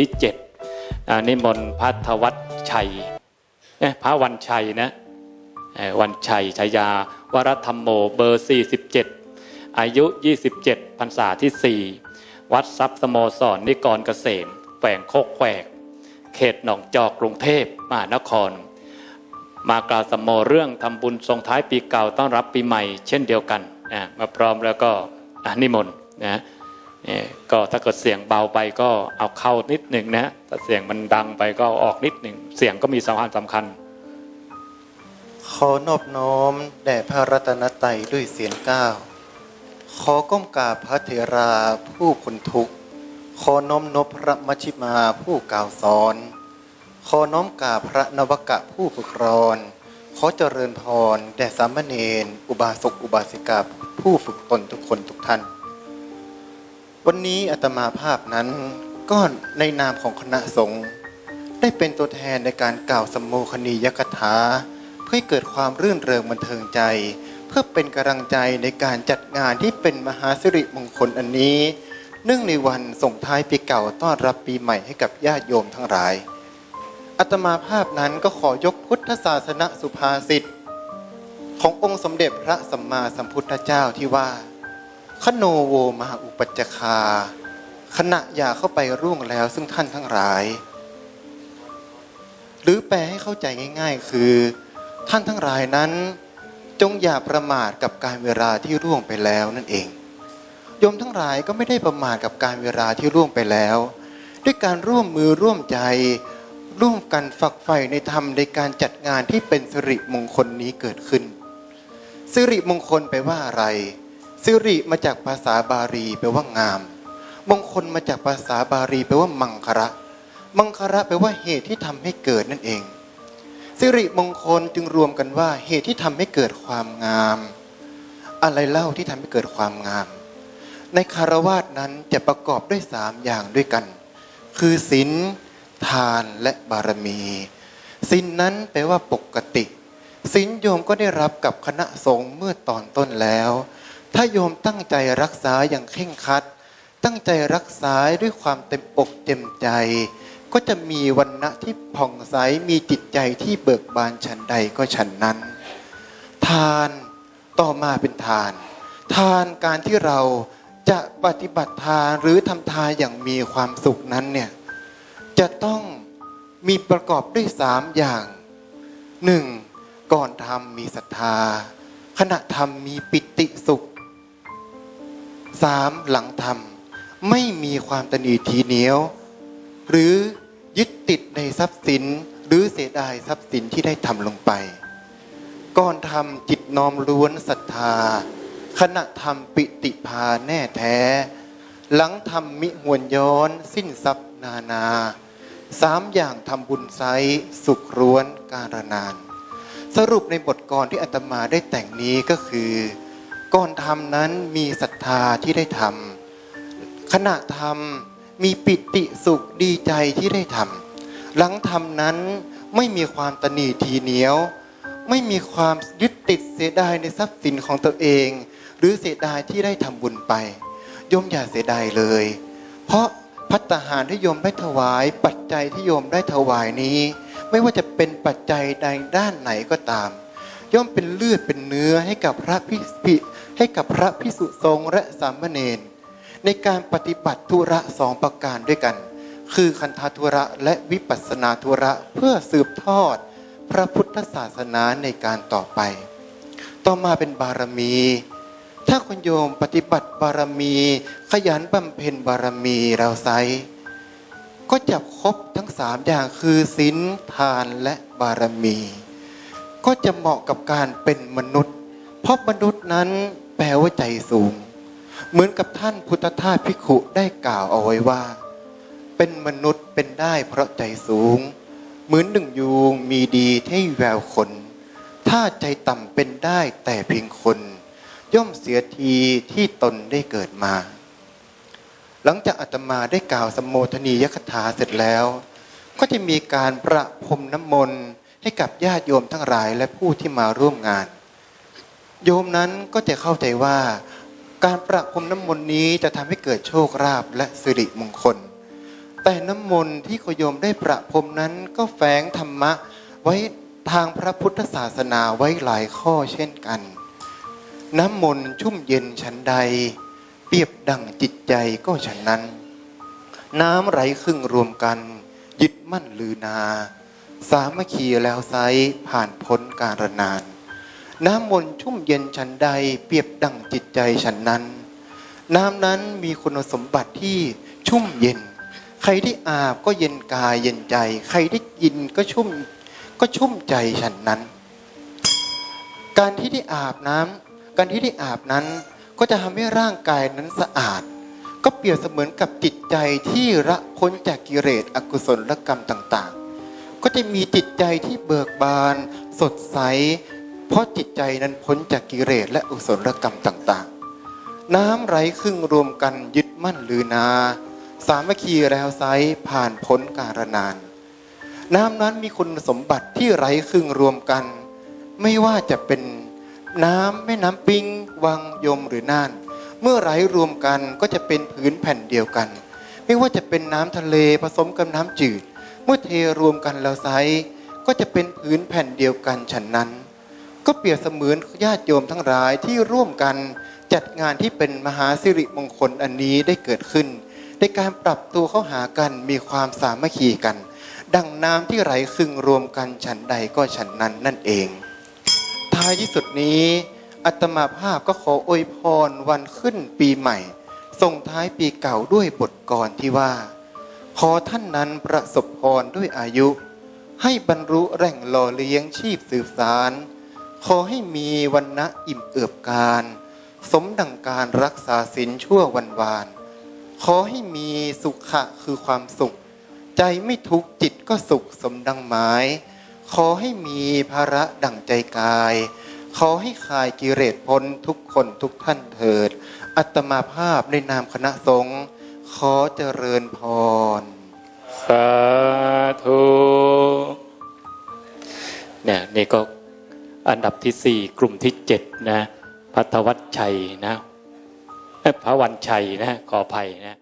ที่เจ็ดนิมนต์พัทวัชชัยพระวันชัยนะวันชัยชายาวรธรรมโมเบอร์ 47 อายุ 27พรรษาที่ 4 วัดทรัพย์สโมสรนนิกรเกษมแขวงโคกแขวก เขตหนองจอกกรุงเทพมหานคร มากล่าวสมโมเรื่องทำบุญส่งท้ายปีเก่าต้อนรับปีใหม่ เช่นเดียวกันมาพร้อมแล้วก็นิมนต์นะ เนี่ยก็ถ้าเกิดเสียงเบาไปก็เอาเข้านิดหนึ่งนะถ้าเสียงมันดังไปก็ออกนิดหนึ่งเสียงก็มีสำคัญสำคัญขอนอบน้อมแด่พระรัตนตรัยด้วยเสียงก้าวขอก้มกราบพระเถราผู้พ้นทุกข์ขอน้อมนบพระมัชชิมาผู้กล่าวสอน ขอน้อมกราบพระนวกะผู้ฝึกรอนขอเจริญพรแด่สามเณรอุบาสกอุบาสิกาผู้ฝึกตนทุกคนทุกท่าน วันนี้อาตมาภาพนั้นก็ในนามของคณะสงฆ์ได้เป็นตัวแทนในการกล่าวสมโภคณียกถา เพื่อให้เกิดความรื่นเริงบันเทิงใจ เพื่อเป็นกำลังใจในการจัดงานที่เป็นมหาสิริมงคลอันนี้ เนื่องในวันส่งท้ายปีเก่าต้อนรับปีใหม่ให้กับญาติโยมทั้งหลายอาตมาภาพนั้นก็ขอยกพุทธศาสนสุภาษิตขององค์สมเด็จพระสัมมาสัมพุทธเจ้าที่ว่า ขโนโวมาอุปจคา ขณะอย่าเข้าไปร่วงแล้วซึ่งท่านทั้งหลาย หรือแปลให้เข้าใจง่าย ๆ คือ ท่านทั้งหลายนั้น จงอย่าประมาทกับการเวลาที่ร่วงไปแล้วนั่นเองโยมทั้งหลายก็ไม่ได้ประมาทกับการเวลาที่ร่วงไปแล้ว ด้วยการร่วมมือร่วมใจ ร่วมกันฝักใฝ่ในธรรมในการจัดงานที่เป็นสิริมงคลนี้เกิดขึ้นสิริมงคลแปว่าอะไร สิริมาจากภาษาบาลีแปลว่างาม มงคลมาจากภาษาบาลีแปลว่ามังคระ มังคระแปลว่าเหตุที่ทำให้เกิดนั่นเอง สิริมงคลจึงรวมกันว่าเหตุที่ทำให้เกิดความงาม อะไรเล่าที่ทำให้เกิดความงาม ในคารวาสนั้นจะประกอบด้วยสามอย่างด้วยกัน คือศีลทานและบารมีศีลนั้นแปลว่าปกติศีลโยมก็ได้รับกับคณะสงฆ์เมื่อตอนต้นแล้ว ถ้าโยมตั้งใจรักษาอย่างเคร่งครัด ตั้งใจรักษาด้วยความเต็มอกเต็มใจ ก็จะมีวันณะที่ผ่องใสมีจิตใจที่เบิกบานฉันใดก็ฉันนั้น ทานต่อมาเป็นทาน ทานการที่เราจะปฏิบัติทานหรือทำทานอย่างมีความสุขนั้นเนี่ยจะต้องมีประกอบด้วยสามอย่างหนึ่งก่อนทำมีศรัทธา ขณะทำมีปิติสุข สามหลังทำไม่มีความตนีทีเหนียว หรือยึดติดในทรัพย์สินหรือเสียดายทรัพย์สินที่ได้ทำลงไป ก่อนทำจิตน้อมล้วนศรัทธา ขณะทำปิติพาแน่แท้ หลังทำมิหวนย้อนสิ้นทรัพย์นานา สามอย่างทำบุญไซสุขร้วนการนาน สรุปในบทกรที่อาตมาได้แต่งนี้ก็คือ ก่อนทำนั้นมีศรัทธาที่ได้ทำขณะทำมีปิติสุขดีใจที่ได้ทำหลังทำนั้นไม่มีความตนีทีเหนียว ไม่มีความยึดติดเสียดายในทรัพย์สินของตัวเอง หรือเสียดายที่ได้ทำบุญไปโยมอย่าเสียดายเลย เพราะพัตตาหารที่โยมได้ถวาย ปัจจัยที่โยมได้ถวายนี้ ไม่ว่าจะเป็นปัจจัยใดด้านไหนก็ตาม ย่อมเป็นเลือดเป็นเนื้อให้กับพระพิพิ ให้กับพระพิสุสงฆ์และสามเณรในการปฏิบัติธุระสองประการด้วยกัน คือคันธธุระและวิปัสนาธุระเพื่อสืบทอดพระพุทธศาสนาในการต่อไป ต่อมาเป็นบารมี ถ้าคุณโยมปฏิบัติบารมี ขยันบำเพ็ญบารมีเราไซก็จะครบทั้งสามอย่างคือศีลทานและบารมี ก็จะเหมาะกับการเป็นมนุษย์ เพราะมนุษย์นั้นแปลว่าใจสูง เหมือนกับท่านพุทธทาสพิขุได้กล่าวเอาไว้ว่า เป็นมนุษย์เป็นได้เพราะใจสูง เหมือนหนึ่งยูงมีดีที่แววคน ถ้าใจต่ำเป็นได้แต่เพียงคน ย่อมเสียทีที่ตนได้เกิดมา หลังจากอาตมาได้กล่าวสมโภชนียคถาเสร็จแล้ว ก็จะมีการประพรมน้ำมนต์ให้กับญาติโยมทั้งหลายและผู้ที่มาร่วมงาน โยมนั้นก็จะเข้าใจว่า การประพรมน้ำมนต์นี้จะทำให้เกิดโชคลาภและสิริมงคล แต่น้ำมนต์ที่โคโยมได้ประพรมนั้นก็แฝงธรรมะไว้ทางพระพุทธศาสนาไว้หลายข้อเช่นกัน น้ำมนต์ชุ่มเย็นฉันใด เปรียบดังจิตใจก็ฉันนั้น น้ำไหลครึ่งรวมกัน ยึดมั่นลือนา สามัคคีแล้วไซผ่านพ้นการนาน น้ำมนต์ชุ่มเย็นฉันใดเปรียบดังจิตใจฉันนั้น น้ำนั้นมีคุณสมบัติที่ชุ่มเย็น ใครที่อาบก็เย็นกายเย็นใจ ใครที่กินก็ชุ่มก็ชุ่มใจฉันนั้น การที่ได้อาบน้ำการที่ได้อาบนั้นก็จะทำให้ร่างกายนั้นสะอาด ก็เปรียบเสมือนกับจิตใจที่ละพ้นจากกิเลสอกุศลกรรมต่าง ๆ ก็จะมีจิตใจที่เบิกบาน สดใส เพราะจิตใจนั้นพ้นจากกิเลสและอุศลกรรมต่างๆ น้ำไหลครึ่งรวมกันยึดมั่นลือนา สามัคคีแล้วไซผ่านพ้นการนาน น้ำนั้นมีคุณสมบัติที่ไร้ครึ่งรวมกัน ไม่ว่าจะเป็นน้ำแม่น้ำปิง วังยมหรือน่าน เมื่อไหลรวมกันก็จะเป็นผืนแผ่นเดียวกัน ไม่ว่าจะเป็นน้ำทะเลผสมกับน้ำจืด เมื่อเทรวมกันแล้วไซก็จะเป็นผืนแผ่นเดียวกันฉันนั้น ก็เปรียบเสมือนญาติโยมทั้งหลายที่ร่วมกันจัดงานที่เป็นมหาสิริมงคลอันนี้ได้เกิดขึ้น ในการปรับตัวเข้าหากันมีความสามัคคีกัน ดังน้ำที่ไหลคึงรวมกันฉันใดก็ฉันนั้นนั่นเอง ท้ายที่สุดนี้อัตมาภาพก็ขออวยพรวันขึ้นปีใหม่ ส่งท้ายปีเก่าด้วยบทกลอนที่ว่า ขอท่านนั้นประสบพรด้วยอายุ ให้บรรลุแหล่งหล่อเลี้ยงชีพสืบสาร ขอให้มีวันนะอิ่มเอิบการ สมดังการรักษาศีลชั่ววันวาน ขอให้มีสุขะคือความสุข ใจไม่ทุกข์จิตก็สุขสมดังหมาย ขอให้มีภาระดั่งใจกาย ขอให้คลายกิเลสพ้นทุกคนทุกท่านเถิด อัตมาภาพในนามคณะสงฆ์ขอเจริญพร สาธุเนี่ยนี่ก็ อันดับที่สี่กลุ่มที่เจ็ดนะพัทวัชชัยนะพระวันชัยนะขออภัยนะ